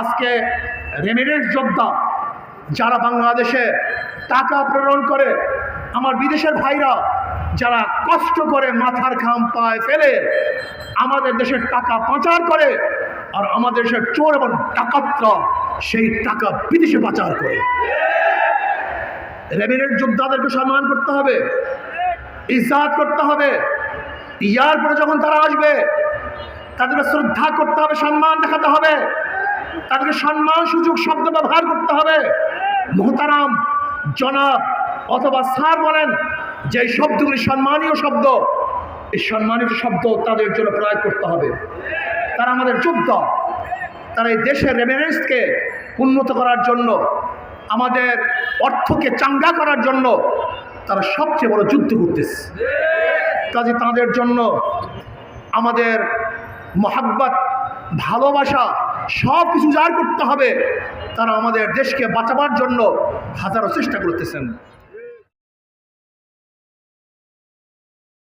আজকে রেমিডেন্স যোদ্ধা যারা বাংলাদেশে টাকা প্রেরণ করে, আমার বিদেশের ভাইরা যারা কষ্ট করে মাথার ঘাম পায় ফেলে, আমাদের দেশের টাকা পাচার করে আর আমাদের দেশের চোর এবং ডাকাতরা সেই টাকা বিদেশে পাচার করে। রেমিডেন্ট যোদ্ধাদেরকে সম্মান করতে হবে ইজাত করতে হবে। ইয়ার পরে যখন তারা আসবে, তাদেরকে শ্রদ্ধা করতে হবে, সম্মান দেখাতে হবে। তাদেরকে সম্মান, সুযোগ, শব্দ ব্যবহার করতে হবে। মোহতারাম, জনাব অথবা স্যার বলেন যে এই শব্দগুলি সম্মানীয় শব্দ। এই সম্মানিত শব্দ তাদের জন্য প্রয়োগ করতে হবে। তারা আমাদের যোদ্ধা তারা এই দেশের রেমিনেন্সকে উন্নত করার জন্য, আমাদের অর্থকে চাঙ্গা করার জন্য তারা সবচেয়ে বড় যুদ্ধ করতেছে। কাজে তাদের জন্য আমাদের মহাব্বত, ভালোবাসা সব কিছু উজাড় করতে হবে। তারা আমাদের দেশকে বাঁচাবার জন্য হাজারো চেষ্টা করতেছেন।